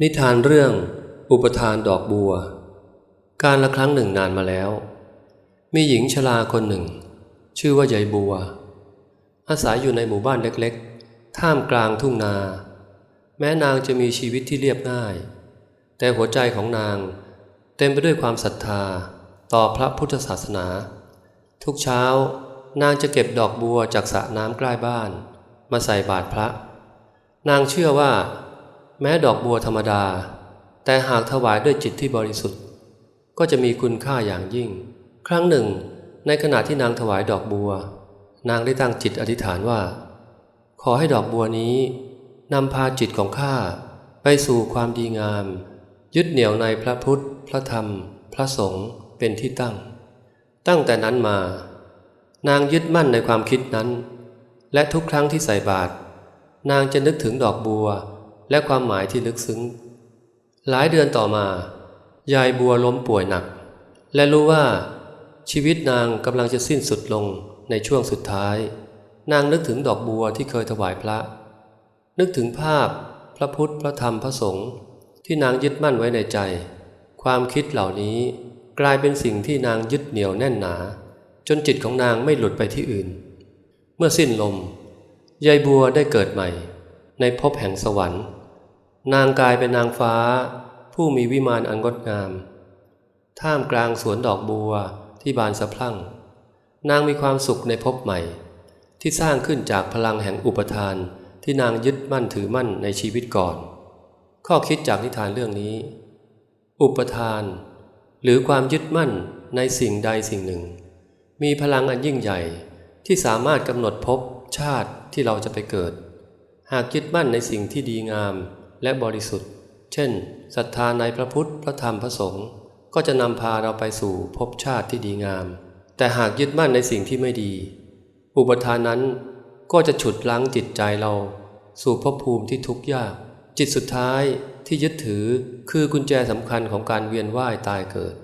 นิทานเรื่องอุปทานดอกบัว การละครั้งหนึ่งนานมาแล้ว มีหญิงชราคนหนึ่ง ชื่อว่ายายบัว อาศัยอยู่ในหมู่บ้านเล็กๆ ท่ามกลางทุ่งนา แม้นางจะมีชีวิตที่เรียบง่าย แต่หัวใจของนาง เต็มไปด้วยความศรัทธาต่อพระพุทธศาสนา ทุกเช้านางจะเก็บดอกบัวจากสระน้ำใกล้บ้าน มาใส่บาตรพระ นางเชื่อว่า แม้ดอกบัวธรรมดา แต่หากถวายด้วยจิตที่บริสุทธิ์ ก็จะมีคุณค่าอย่างยิ่ง ครั้งหนึ่ง ในขณะที่นางถวายดอกบัว นางได้ตั้งจิตอธิษฐานว่า ขอให้ดอกบัวนี้นำพาจิตของข้าไปสู่ความดีงาม ยึดเหนี่ยวในพระพุทธ พระธรรม พระสงฆ์เป็นที่ตั้ง ตั้งแต่นั้นมา นางยึดมั่นในความคิดนั้น และทุกครั้งที่ใส่บาตรนางจะนึกถึงดอกบัว และความหมายที่ลึกซึ้ง หลายเดือนต่อมา ยายบัวล้มป่วยหนัก และรู้ว่า ชีวิตนางกำลังจะสิ้นสุดลงในช่วงสุดท้าย นางนึกถึงดอกบัวที่เคยถวายพระ นึกถึงภาพพระพุทธพระธรรมพระสงฆ์ที่นางยึดมั่นไว้ในใจ ความคิดเหล่านี้กลายเป็นสิ่งที่นางยึดเหนี่ยวแน่นหนา จนจิตของนางไม่หลุดไปที่อื่น เมื่อสิ้นลมยายบัวได้เกิดใหม่ ในภพแห่งสวรรค์ นางกายเป็นนางฟ้า ผู้มีวิมานอันงดงาม ท่ามกลางสวนดอกบัวที่บานสะพรั่ง นางมีความสุขในภพใหม่ ที่สร้างขึ้นจากพลังแห่งอุปทานที่นางยึดมั่นถือมั่นในชีวิตก่อน ข้อคิดจากนิทานเรื่องนี้ อุปทาน หรือความยึดมั่นในสิ่งใดสิ่งหนึ่ง มีพลังอันยิ่งใหญ่ที่สามารถกำหนดภพชาติที่เราจะไปเกิด หากยึดมั่นในสิ่งที่ดีงาม และบริสุทธิ์ เช่นศรัทธาในพระพุทธพระธรรมพระสงฆ์ก็จะนำพาเราไปสู่ภพชาติที่ดีงาม แต่หากยึดมั่นในสิ่งที่ไม่ดี อุปทานนั้นก็จะฉุดล้างจิตใจเรา สู่ภพภูมิที่ทุกข์ยาก จิตสุดท้ายที่ยึดถือคือกุญแจสำคัญของการเวียนว่ายตายเกิด